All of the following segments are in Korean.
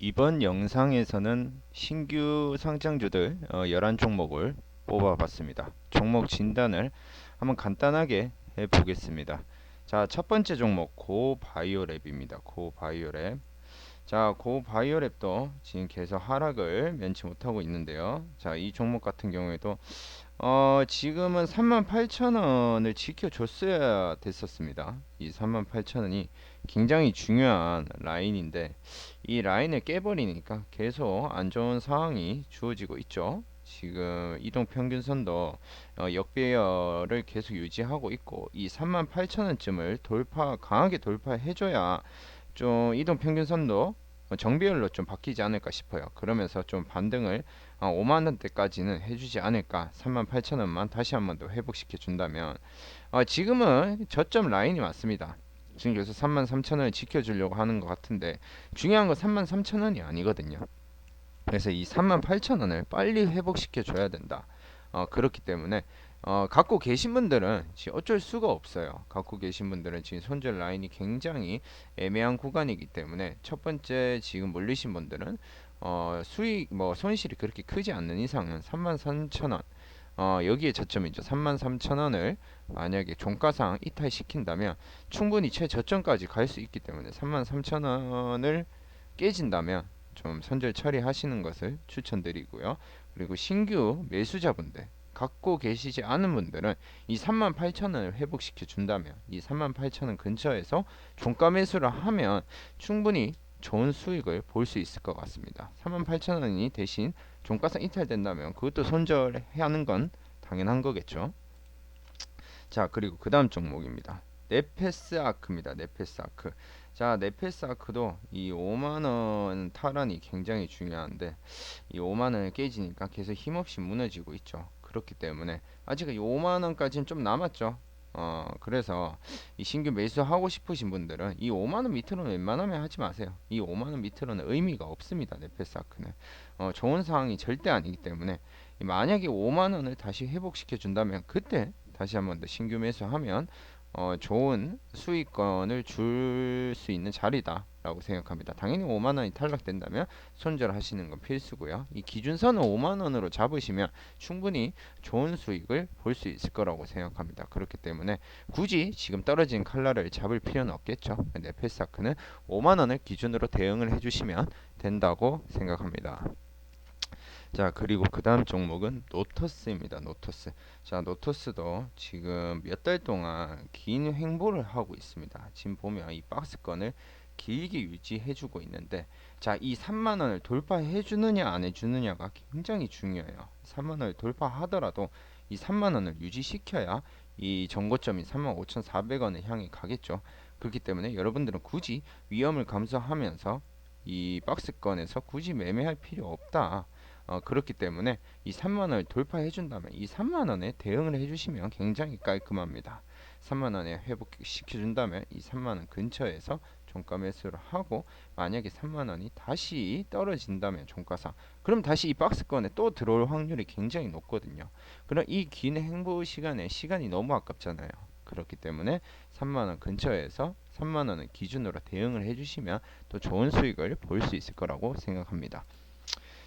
이번 영상에서는 신규 상장주들 어, 11종목을 뽑아봤습니다. 종목 진단을 한번 간단하게 해보겠습니다. 자, 첫 번째 종목 고바이오랩입니다. 고바이오랩. 자, 고 바이오랩도 지금 계속 하락을 면치 못하고 있는데요. 자, 이 종목 같은 경우에도 어, 지금은 38,000원을 지켜줬어야 됐었습니다. 이 38,000원이 굉장히 중요한 라인인데 이 라인을 깨버리니까 계속 안 좋은 상황이 주어지고 있죠. 지금 이동 평균선도 어, 역배열을 계속 유지하고 있고 이 38,000원쯤을 돌파 강하게 돌파해줘야 좀 이동 평균선도 정배열로 좀 바뀌지 않을까 싶어요. 그러면서 좀 반등을 5만 원대까지는 해주지 않을까. 38,000원만 다시 한 번 더 회복시켜 준다면 어, 지금은 저점 라인이 맞습니다. 지금 여기서 33,000원을 지켜주려고 하는 것 같은데 중요한 건 33,000원이 아니거든요. 그래서 이 38,000원을 빨리 회복시켜 줘야 된다. 어, 그렇기 때문에 어, 갖고 계신 분들은 지금 어쩔 수가 없어요. 갖고 계신 분들은 지금 손절 라인이 굉장히 애매한 구간이기 때문에 첫 번째 지금 물리신 분들은 어, 수익 뭐 손실이 그렇게 크지 않는 이상은 33,000원 어, 여기에 저점이죠. 33,000원을 만약에 종가상 이탈시킨다면 충분히 최저점까지 갈 수 있기 때문에 33,000원을 깨진다면 좀 선절 처리하시는 것을 추천드리고요. 그리고 신규 매수자분들 갖고 계시지 않은 분들은 이 38,000원을 회복시켜 준다면 이 38,000원 근처에서 종가 매수를 하면 충분히 좋은 수익을 볼 수 있을 것 같습니다. 38,000원이 대신 종가상 이탈된다면 그것도 손절해야 하는 건 당연한 거겠죠. 자 그리고 그 다음 종목입니다. 네페스 아크입니다. 네페스 아크. 자 네페스 아크도 이 5만원 탈환이 굉장히 중요한데 이 5만원을 깨지니까 계속 힘없이 무너지고 있죠. 그렇기 때문에 아직 5만원까지는 좀 남았죠. 어 그래서 이 신규 매수하고 싶으신 분들은 이 5만원 밑으로는 웬만하면 하지 마세요. 이 5만원 밑으로는 의미가 없습니다. 네페스아크는 어, 좋은 상황이 절대 아니기 때문에 만약에 5만원을 다시 회복시켜 준다면 그때 다시 한번 더 신규 매수하면 어, 좋은 수익권을 줄 수 있는 자리다 라고 생각합니다. 당연히 5만 원이 탈락된다면 손절하시는 건 필수고요. 이 기준선은 5만 원으로 잡으시면 충분히 좋은 수익을 볼 수 있을 거라고 생각합니다. 그렇기 때문에 굳이 지금 떨어진 칼라를 잡을 필요는 없겠죠. 근데 패스아크는 5만 원을 기준으로 대응을 해주시면 된다고 생각합니다. 자 그리고 그 다음 종목은 노터스입니다 노터스 자 노터스도 지금 몇 달 동안 긴 횡보를 하고 있습니다 지금 보면 이 박스권을 길게 유지해 주고 있는데 자 이 3만원을 돌파해 주느냐 안 해주느냐가 굉장히 중요해요. 3만원을 돌파하더라도 이 3만원을 유지시켜야 이 정고점이 35,400원을 향해 가겠죠. 그렇기 때문에 여러분들은 굳이 위험을 감수하면서 이 박스권에서 굳이 매매할 필요 없다. 어, 그렇기 때문에 이 3만원을 돌파해 준다면 이 3만원에 대응을 해주시면 굉장히 깔끔합니다. 3만원에 회복시켜 준다면 이 3만원 근처에서 종가 매수를 하고 만약에 3만원이 다시 떨어진다면 종가상 그럼 다시 이 박스권에 또 들어올 확률이 굉장히 높거든요 그럼 이 긴 행보 시간에 시간이 너무 아깝잖아요 그렇기 때문에 3만원 근처에서 3만원을 기준으로 대응을 해주시면 또 좋은 수익을 볼 수 있을 거라고 생각합니다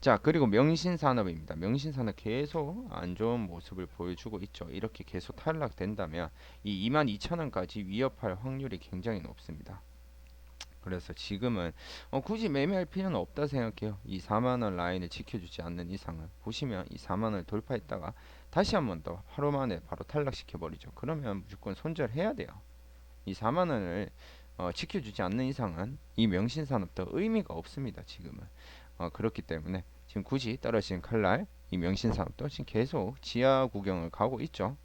자 그리고 명신산업입니다. 명신산업 계속 안 좋은 모습을 보여주고 있죠. 이렇게 계속 탈락된다면 이 22,000원까지 위협할 확률이 굉장히 높습니다. 그래서 지금은 어, 굳이 매매할 필요는 없다 생각해요. 이 4만원 라인을 지켜주지 않는 이상은 보시면 이 4만원을 돌파했다가 다시 한 번 더 하루 만에 바로 탈락시켜 버리죠. 그러면 무조건 손절해야 돼요. 이 4만원을 어, 지켜주지 않는 이상은 이 명신산업도 의미가 없습니다. 지금은 어, 그렇기 때문에 지금 굳이 떨어진 칼날 이 명신산업도 지금 계속 지하 구경을 가고 있죠.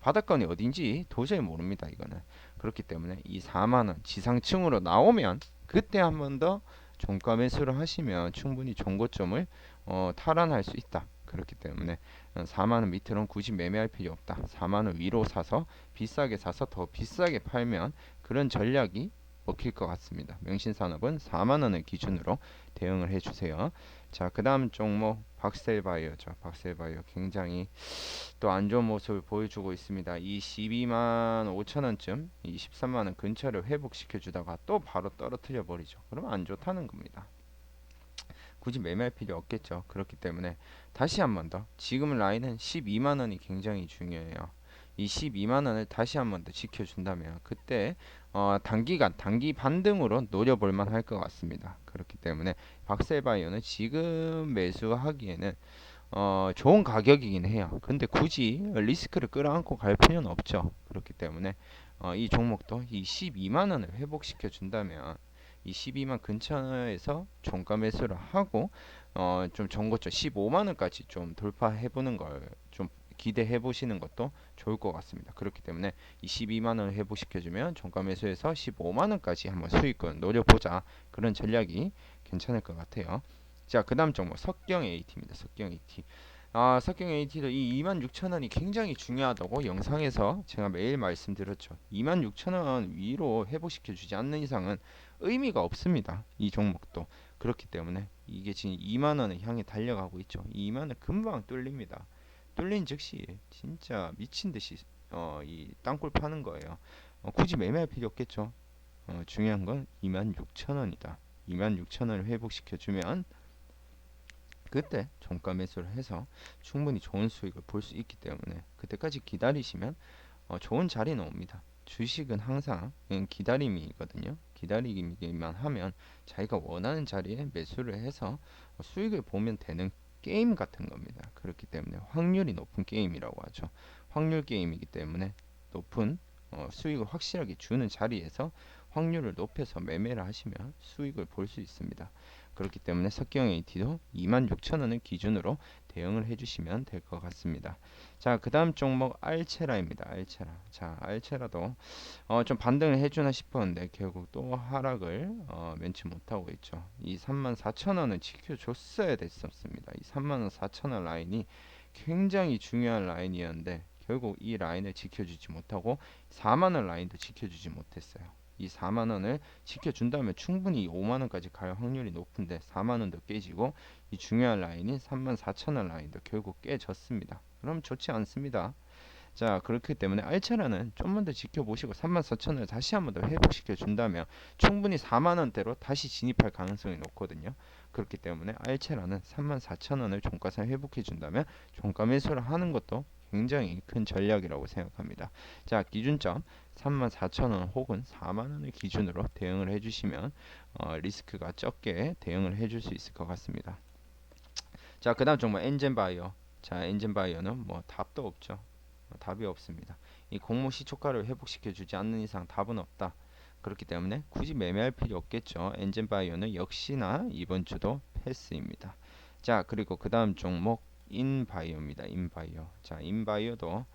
바닷권이 어딘지 도저히 모릅니다. 이거는 그렇기 때문에 이 4만원 지상층으로 나오면 그때 한 번 더 종가 매수를 하시면 충분히 종고점을 어, 탈환할 수 있다. 그렇기 때문에 4만원 밑으로는 굳이 매매할 필요 없다. 4만원 위로 사서 비싸게 사서 더 비싸게 팔면 그런 전략이 먹힐 것 같습니다. 명신산업은 4만원을 기준으로 대응을 해주세요. 자, 그 다음 종목 박셀바이오죠. 박셀바이오 굉장히 또 안 좋은 모습을 보여주고 있습니다. 이 12만 5천원쯤, 이 13만원 근처를 회복시켜 주다가 또 바로 떨어뜨려 버리죠. 그러면 안 좋다는 겁니다. 굳이 매매할 필요 없겠죠. 그렇기 때문에 다시 한 번 더 지금 라인은 12만 원이 굉장히 중요해요. 이 12만 원을 다시 한 번 더 지켜준다면 그때 어, 단기간 단기 반등으로 노려볼 만 할 것 같습니다. 그렇기 때문에 박셀바이오는 지금 매수하기에는 어, 좋은 가격이긴 해요. 근데 굳이 리스크를 끌어안고 갈 필요는 없죠. 그렇기 때문에 어, 이 종목도 이 12만 원을 회복시켜 준다면 이 12만 근처에서 종가 매수를 하고 어, 좀 전고점 15만 원까지 좀 돌파해 보는 걸 좀 기대해 보시는 것도 좋을 것 같습니다. 그렇기 때문에 이 12만 원을 회복시켜 주면 종가 매수해서 15만 원까지 한번 수익권 노려보자. 그런 전략이 괜찮을 것 같아요. 자, 그다음 종목 석경 AT입니다. 석경 AT. 아, 석경 AT도 이 26,000원이 굉장히 중요하다고 영상에서 제가 매일 말씀드렸죠. 26,000원 위로 회복시켜 주지 않는 이상은 의미가 없습니다. 이 종목도. 그렇기 때문에 이게 지금 2만 원을 향해 달려가고 있죠. 2만 원 금방 뚫립니다. 뚫린 즉시 진짜 미친 듯이 어, 이 땅굴 파는 거예요. 어, 굳이 매매할 필요 없겠죠. 어, 중요한 건 26,000원이다. 26,000원을 회복시켜 주면 그때 종가 매수를 해서 충분히 좋은 수익을 볼 수 있기 때문에 그때까지 기다리시면 어, 좋은 자리는 옵니다. 주식은 항상 기다림이거든요. 기다리기만 하면 자기가 원하는 자리에 매수를 해서 수익을 보면 되는 게임 같은 겁니다. 그렇기 때문에 확률이 높은 게임이라고 하죠. 확률 게임이기 때문에 높은 어, 수익을 확실하게 주는 자리에서 확률을 높여서 매매를 하시면 수익을 볼 수 있습니다. 그렇기 때문에 석경 AT도 26,000원을 기준으로 대응을 해주시면 될 것 같습니다. 자, 그 다음 종목 알체라입니다. 알체라. 자, 알체라도 어, 좀 반등을 해주나 싶었는데 결국 또 하락을 어, 면치 못하고 있죠. 이 34,000원을 지켜줬어야 됐었습니다. 이 34,000원 라인이 굉장히 중요한 라인이었는데 결국 이 라인을 지켜주지 못하고 4만원 라인도 지켜주지 못했어요. 이 4만 원을 지켜준다면 충분히 5만 원까지 갈 확률이 높은데 4만 원도 깨지고 이 중요한 라인인 3만 4천 원 라인도 결국 깨졌습니다. 그럼 좋지 않습니다. 자 그렇기 때문에 알차라는 좀만 더 지켜보시고 3만 4천 원을 다시 한번 더 회복시켜 준다면 충분히 4만 원대로 다시 진입할 가능성이 높거든요. 그렇기 때문에 알차라는 3만 4천 원을 종가상 회복해 준다면 종가 매수를 하는 것도 굉장히 큰 전략이라고 생각합니다. 자 기준점 34,000원 혹은 4만원을 기준으로 대응을 해주시면 어, 리스크가 적게 대응을 해줄 수 있을 것 같습니다. 자 그 다음 종목 엔젠바이오 자 엔젠바이오는 뭐 답도 없죠. 어, 답이 없습니다. 이 공모 시초가를 회복시켜 주지 않는 이상 답은 없다. 그렇기 때문에 굳이 매매할 필요 없겠죠. 엔젠바이오는 역시나 이번 주도 패스입니다. 자 그리고 그 다음 종목 인바이오입니다. 인바이오. 자, 인바이오도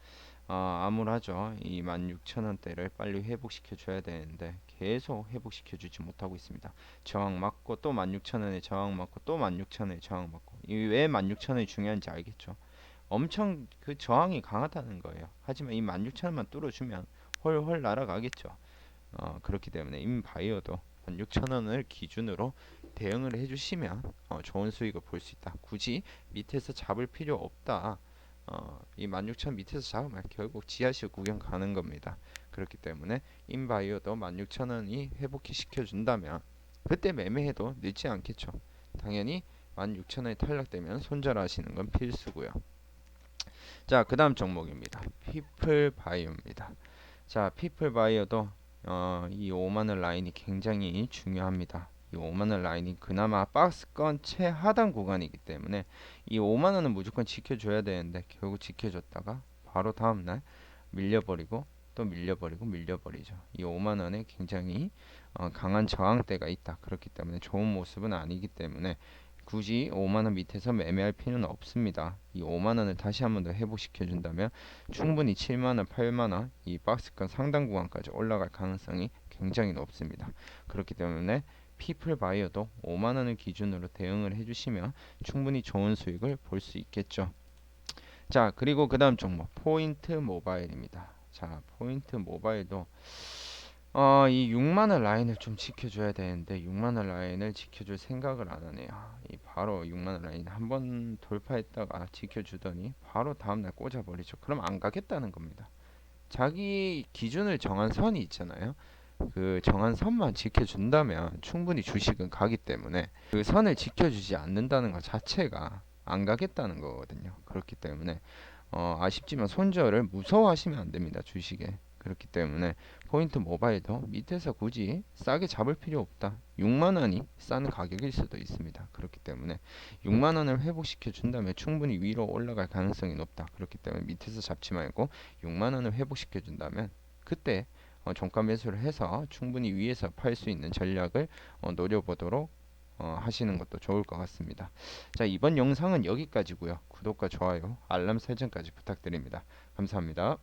어, 암울하죠. 이 16,000원대를 빨리 회복시켜 줘야 되는데 계속 회복시켜 주지 못하고 있습니다. 저항 맞고 또 16,000원에 저항 맞고 또 16,000원에 저항 맞고 이왜 16,000원이 중요한지 알겠죠? 엄청 그 저항이 강하다는 거예요. 하지만 이 16,000원만 뚫어주면 헐헐 날아가겠죠. 어, 그렇기 때문에 인바이오도 16,000원을 기준으로 대응을 해주시면 어, 좋은 수익을 볼 수 있다. 굳이 밑에서 잡을 필요 없다. 어, 이 16,000 밑에서 잡으면 결국 지하실 구경 가는 겁니다. 그렇기 때문에 인바이오도 16,000원이 회복해 시켜준다면 그때 매매해도 늦지 않겠죠. 당연히 16,000원이 탈락되면 손절하시는 건 필수고요. 자, 그 다음 종목입니다. 피플바이오입니다. 자, 피플바이오도 어, 이 5만원 라인이 굉장히 중요합니다. 이 5만원 라인이 그나마 박스권 최하단 구간이기 때문에 이 5만원은 무조건 지켜줘야 되는데 결국 지켜줬다가 바로 다음날 밀려버리고 또 밀려버리고 밀려버리죠. 이 5만원에 굉장히 어, 강한 저항대가 있다. 그렇기 때문에 좋은 모습은 아니기 때문에 굳이 5만원 밑에서 매매할 필요는 없습니다. 이 5만원을 다시 한 번 더 회복시켜 준다면 충분히 7만원, 8만원 이 박스권 상단 구간까지 올라갈 가능성이 굉장히 높습니다. 그렇기 때문에 피플 바이어도 5만원을 기준으로 대응을 해주시면 충분히 좋은 수익을 볼 수 있겠죠. 자 그리고 그 다음 종목 포인트 모바일입니다. 자 포인트 모바일도 어, 이 6만원 라인을 좀 지켜줘야 되는데 6만원 라인을 지켜줄 생각을 안 하네요. 이 바로 6만원 라인 한 번 돌파했다가 지켜주더니 바로 다음날 꽂아버리죠. 그럼 안 가겠다는 겁니다. 자기 기준을 정한 선이 있잖아요. 그 정한 선만 지켜준다면 충분히 주식은 가기 때문에 그 선을 지켜주지 않는다는 것 자체가 안 가겠다는 거거든요. 그렇기 때문에 어, 아쉽지만 손절을 무서워하시면 안 됩니다. 주식에. 그렇기 때문에 포인트 모바일도 밑에서 굳이 싸게 잡을 필요 없다. 6만 원이 싼 가격일 수도 있습니다. 그렇기 때문에 6만 원을 회복시켜 준다면 충분히 위로 올라갈 가능성이 높다. 그렇기 때문에 밑에서 잡지 말고 6만 원을 회복시켜 준다면 그때 어, 종가 매수를 해서 충분히 위에서 팔 수 있는 전략을 어, 노려보도록 어, 하시는 것도 좋을 것 같습니다. 자 이번 영상은 여기까지고요. 구독과 좋아요, 알람 설정까지 부탁드립니다. 감사합니다.